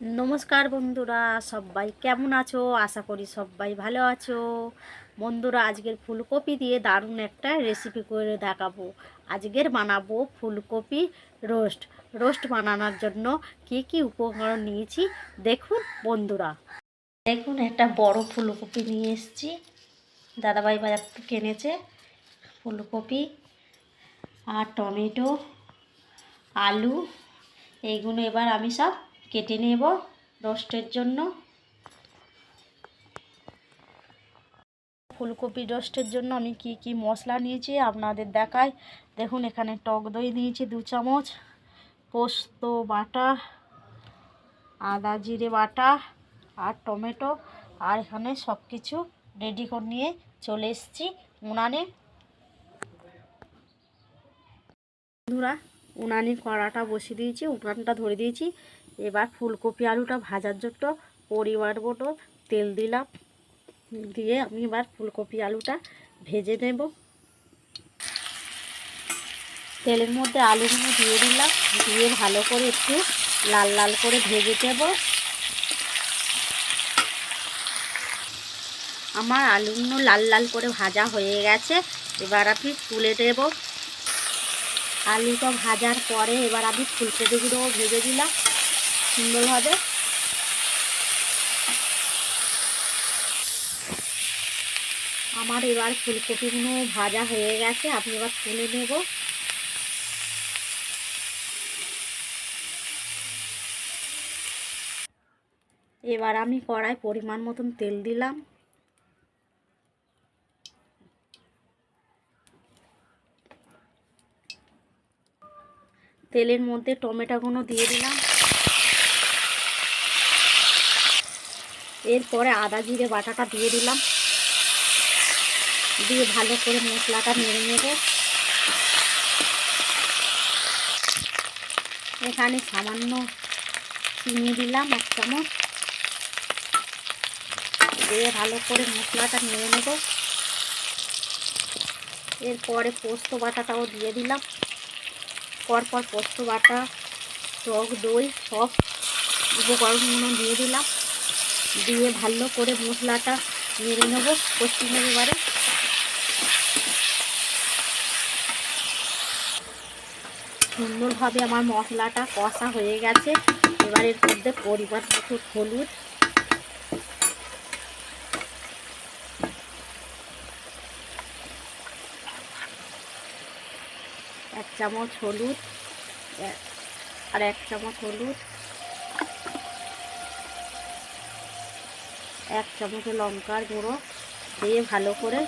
নমস্কার বন্ধুরা, সবাই কেমন আছো? আশা করি সবাই ভালো আছো। বন্ধুরা, আজকের ফুলকপি দিয়ে দারুণ একটা রেসিপি করে দেখাবো। আজকের বানাবো ফুলকপি রোস্ট রোস্ট বানানোর জন্য কি কি উপকরণ নিয়েছি দেখুন বন্ধুরা। দেখুন, একটা বড় ফুলকপি নিয়ে এসেছি। দাদাভাই বাজার থেকে এনেছে ফুলকপি আর টমেটো, আলু, এইগুলো এবার আমি সব কেটে নেব রোস্টের জন্য। ফুলকপি রোস্টের জন্য আমি কি কি মশলা নিয়েছি আপনাদের দেখাই। দেখুন, এখানে টক দই নিয়েছি দু চামচ, পোস্ত বাটা, আদা জিরে বাটা আর টমেটো। আর এখানে সব কিছু রেডি করে নিয়ে চলে এসেছি উনানে। বন্ধুরা উনানে কড়াটা বসিয়ে দিয়েছি, উনানটা ধরে দিয়েছি। এবার ফুলকপি আলুটা ভাজার জন্য পরিমাণ মতো তেল দিলাম। দিয়ে আমি এবার ফুলকপি আলুটা ভেজে নেব। তেলের মধ্যে আলুগুলো দিয়ে দিলাম। দিয়ে ভালো করে একটু লাল লাল করে ভেজে দেব আমার আলুগুলো লাল লাল করে ভাজা হয়ে গেছে। এবার আমি তুলে দেব আলুটা ভাজার পরে এবার আমি ফুলকপিগুলো ভেজে দিলাম সুন্দরভাবে। আমার এবার ফুলকপিগুলো ভাজা হয়ে গেছে, আমি এবার তুলে নেব। এবার আমি কড়াই পরিমাণ মতন তেল দিলাম। তেলের মধ্যে টমেটোগুলো দিয়ে দিলাম। এরপরে আদা জিরে বাটাটা দিয়ে দিলাম। দিয়ে ভালো করে মশলাটা নেড়ে নেব। এখানে সামান্য চিনি দিলাম এক চামচ। দিয়ে ভালো করে মশলাটা নেড়ে নেব। এরপরে পোস্ত বাটাটাও দিয়ে দিলাম। পরপর পোস্ত বাটা, টক দই সব উপকরণগুলো দিয়ে দিলাম। দিয়ে ভালো করে মশলাটা নেড়ে নেব নেব এবারে। সুন্দরভাবে আমার মশলাটা কষা হয়ে গেছে। এবার এর মধ্যে পরিমাণ মতো হলুদ এক চামচ হলুদ আর এক চামচ হলুদ, এক চামচ লঙ্কার গুঁড়ো দিয়ে ভালো করে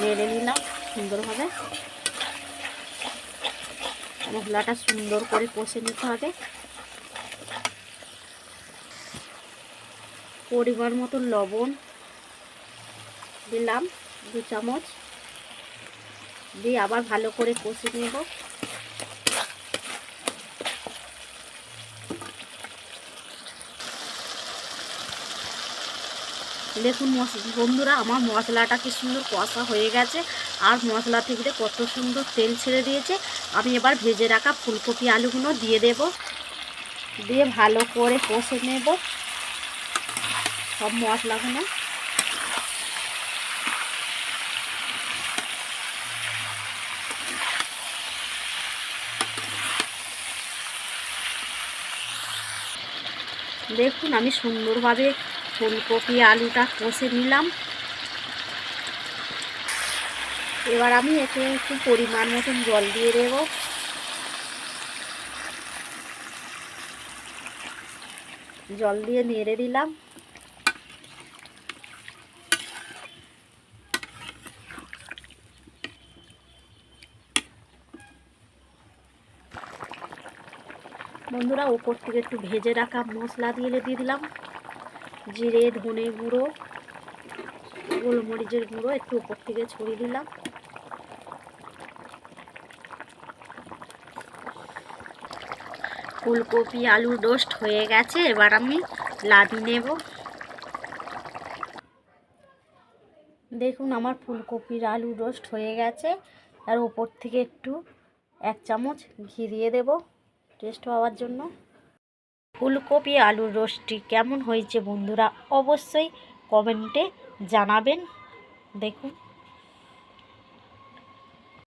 নেড়ে নিলাম সুন্দরভাবে। মশলাটা সুন্দর করে কষে নিতে হবে। পরিমাণ মতো লবণ দিলাম দু চামচ। দিয়ে আবার ভালো করে কষে নেব। দেখুন বন্ধুরা, আমার মশলাটা কি সুন্দর কষা হয়ে গেছে। আর মশলা থেকে কত সুন্দর তেল ছেড়ে দিয়েছে, আমি এবার ভেজে রাখা ফুলকপি আলুগুলো দিয়ে দেব। দিয়ে ভালো করে কষে নেব সব মশলাগুলো। দেখুন, আমি সুন্দরভাবে ফুলকপি, আলুটা কষে নিলাম। এবার আমি এতে একটু পরিমাণ মতন জল দিয়ে দেব। জল দিয়ে নেড়ে দিলাম। বন্ধুরা, ওপর থেকে একটু ভেজে রাখা মশলা দিয়ে দিয়ে দিলাম। জিরে, ধনে গুঁড়ো, গোলমরিচের গুঁড়ো একটু উপর থেকে ছড়িয়ে দিলাম। ফুলকপি আলু রোস্ট হয়ে গেছে, এবার আমি লাদি নেব। দেখুন, আমার ফুলকপির আলু রোস্ট হয়ে গেছে, আর ওপর থেকে একটু এক চামচ ঘি দিয়ে দেব। টেস্ট হওয়ার জন্য। ফুলকপি আলুর রোস্টটি কেমন হয়েছে বন্ধুরা অবশ্যই কমেন্টে জানাবেন। দেখুন।